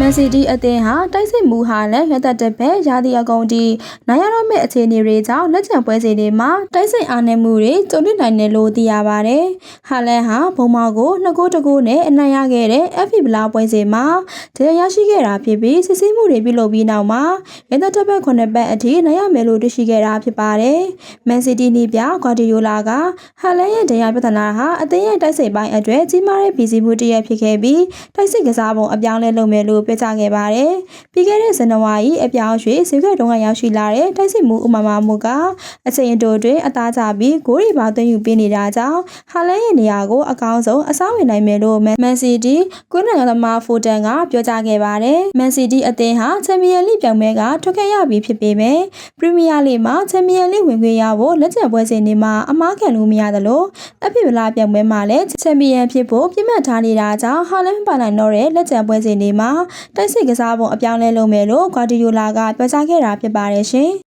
မန်စီးတီးအသင်းဟာတိုက်စစ်မှုဟာလည်းလက်သက်တက်ပဲရာသီအကုန်တီနိုင်ရတော့မယ့်အခြေအနေတွေကြောင့်လက်ကျန်ပွဲစဉ်တွေမှာတိုက်စစ်အားနည်းမှုတွေကြုံတွေ့နိုင်တယ်လို့သိရပါတယ်။ဟာလန်ဟာဘုံမောက်ကိုနှစ်ကိုးတစ်ကိုးနဲ့အနိုင်ရခဲ့တဲ့ FP ဘလာပွဲစဉ်မှာတရားရရှိခဲ့တာဖြစ်ပြီးစစ်ဆေးမှုတွေပြုလုပ်ပြီးနောက်မှာလက်သက်တက်ဘက်ခုနှစ်ပတ်အထိနိုင်ရမယ်လို့တွေ့ရှိခဲ့တာဖြစ်ပါတယ်။မန်စီးတီးနီးပြဂွာဒီယိုလာကဟာလန်ရဲ့တရားပြဿနာဟာအသင်းရဲ့တိုက်စစ်ပိုင်းအတွက်ကြီးမားတဲ့ပြည်စည်းမှုတစ်ရပ်ဖြစ်ခဲ့ပြီးတိုက်စစ်ကစားပုံအပြောင်းလဲလုပ်မယ်လို့ပြောကြားခဲ့ပါတယ်။ပြီးခဲ့တဲ့ဇန်နဝါရီအပြောင်းရွှေ့ဈေးကွက်တုန်းကရောက်ရှိလာတဲ့တိုက်စစ်မှုဥမာမမှုကအချိန်အတိုတွင်အသားကျပြီးဂိုးရီပါသွင်းယူပေးနေတာကြောင့်ဟာလန်ရဲ့နေရာကိုအကောင်းဆုံးအစားဝင်နိုင်မယ်လို့မန်စီးတီးကွင်းနိုင်ငံသမားဖိုတန်ကပြောကြားခဲ့ပါတယ်။မန်စီးတီးအသင်းဟာချန်ပီယံလိပြောင်းမဲကထွက်ခဲ့ရပြီဖြစ်ပေမဲ့ပရီးမီးယားလိမှာချန်ပီယံလိဝင်ခွင့်ရဖို့လက်ကျန်ပွဲစဉ်တွေမှာအမားခံလို့မရသလိုအဖေဗလာပြောင်းမဲမှာလည်းချန်ပီယံဖြစ်ဖို့ပြည့်မှတ်ထားနေတာကြောင့်ဟာလန်ပါနိုင်တော့တဲ့လက်ကျန်ပွဲစဉ်တွေမှာတိုက်စစ်ကစားပုံအပြောင်းလဲလုပ်မယ်လို့ဂွာဒီယိုလာကပြောကြားခဲ့တာဖြစ်ပါတယ်ရှင်။